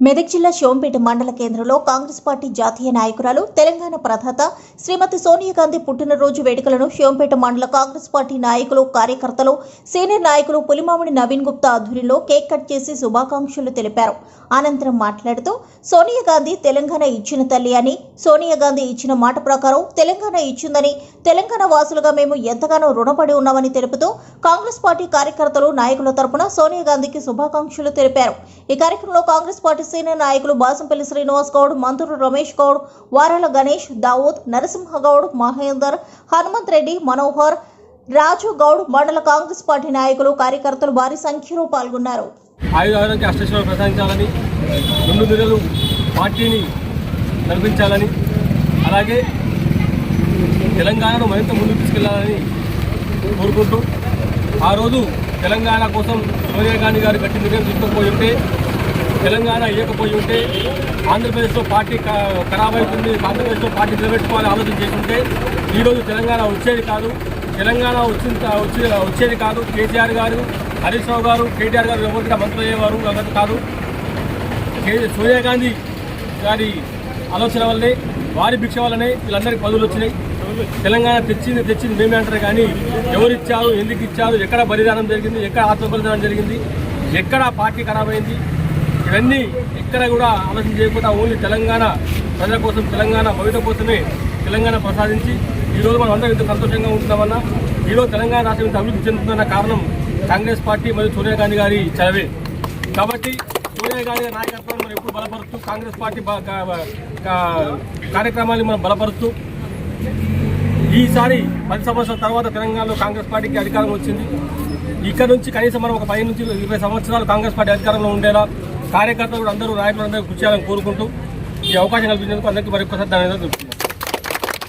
మెదక్ జిల్లా షోంపేట మండల కేంద్రంలో కాంగ్రెస్ పార్టీ జాతీయ నాయకురాలు తెలంగాణ ప్రధాత శ్రీమతి సోనియా గాంధీ పుట్టినరోజు వేడుకలను షోంపేట మండల కాంగ్రెస్ పార్టీ నాయకులు కార్యకర్తలు సీనియర్ నాయకులు పులిమామిడి నవీన్ గుప్తా ఆధ్వర్యంలో కేక్ కట్ చేసి శుభాకాంక్షలు తెలిపారు. అనంతరం మాట్లాడుతూ సోనియా గాంధీ తెలంగాణ ఇచ్చిన తల్లి అని సోనియా గాంధీ ఇచ్చిన మాట ప్రకారం తెలంగాణ ఇచ్చిందని తెలంగాణ వాసులుగా మేము ఎంతగానో రుణపడి ఉన్నామని తెలుపుతూ కాంగ్రెస్ పార్టీ కార్యకర్తలు నాయకుల తరపున సోనియా గాంధీకి శుభాకాంక్షలు తెలిపారు. ఈ కార్యక్రమంలో కాంగ్రెస్ పార్టీ సీనియర్ నాయకులు బాసంపల్లి శ్రీనివాస్ గౌడ్ మంత్రులు రమేష్ గౌడ్ వారాల గణేష్ దావూద్ నరసింహగౌడ్ మహేందర్ హనుమంత్ రెడ్డి మనోహర్ రాజు గౌడ్ మండల కాంగ్రెస్ పార్టీ నాయకులు కార్యకర్తలు భారీ సంఖ్యలో పాల్గొన్నారు. ఆయుధ అష్టేశ్వరం ప్రసాదించాలని రెండు నెలలు పార్టీని నడిపించాలని అలాగే తెలంగాణను మరింత ముందుకు తీసుకెళ్ళాలని కోరుకుంటూ ఆ రోజు తెలంగాణ కోసం సోనియా గాంధీ గారు గట్టి నిర్ణయం తీసుకుపోయి ఉంటే తెలంగాణ ఇవ్వకపోయి ఉంటే ఆంధ్రప్రదేశ్లో పార్టీ ఖరాబ్ అవుతుంది ఆంధ్రప్రదేశ్లో పార్టీ నిలబెట్టుకోవాలని ఆలోచన చేస్తుంటే ఈరోజు తెలంగాణ వచ్చేది కాదు. తెలంగాణ వచ్చిన వచ్చే వచ్చేది కాదు. కేసీఆర్ గారు హరీష్ రావు గారు కేటీఆర్ గారు ఎవరికి మంత్రులు అయ్యేవారు అన్నది కాదు. సోనియా గాంధీ గారి ఆలోచన వల్లనే వారి భిక్ష వల్లనే వీళ్ళందరికీ పదవులు వచ్చినాయి. తెలంగాణ తెచ్చింది తెచ్చింది మేమే అంటారు కానీ ఎవరిచ్చారు ఎందుకు ఇచ్చారు ఎక్కడ బలిదానం జరిగింది ఎక్కడ ఆత్మ బలిదానం జరిగింది ఎక్కడ పార్టీ ఖరాబ్ అయింది ఇవన్నీ ఎక్కడ కూడా ఆలోచన చేయకుండా ఓన్లీ తెలంగాణ ప్రజల కోసం తెలంగాణ భవిత కోసమే తెలంగాణ ప్రసాదించి ఈరోజు మనం అందరం ఇంత సంతోషంగా ఉంటున్నామన్నా ఈరోజు తెలంగాణ రాష్ట్రం ఇంత అభివృద్ధి చెందుతుందన్న కారణం కాంగ్రెస్ పార్టీ మరియు సోనియా గాంధీ గారి చదివే కాబట్టి సోనియా గాంధీ గారి నాయకత్వాన్ని మనం ఎప్పుడు బలపరుస్తూ కాంగ్రెస్ పార్టీ కార్యక్రమాన్ని మనం బలపరుస్తూ ఈసారి పది సంవత్సరాల తర్వాత తెలంగాణలో కాంగ్రెస్ పార్టీకి అధికారం వచ్చింది. ఇక్కడ నుంచి కనీసం మనం ఒక పది నుంచి ఇరవై సంవత్సరాలు కాంగ్రెస్ పార్టీ అధికారంలో ఉండేలా కార్యకర్తలు కూడా అందరూ నాయకులు అందరూ కృషి చేయాలని కోరుకుంటూ ఈ అవకాశం కల్పించేందుకు అందరికీ మరొకసారి ధన్యవాదాలు తెలుపుతున్నాను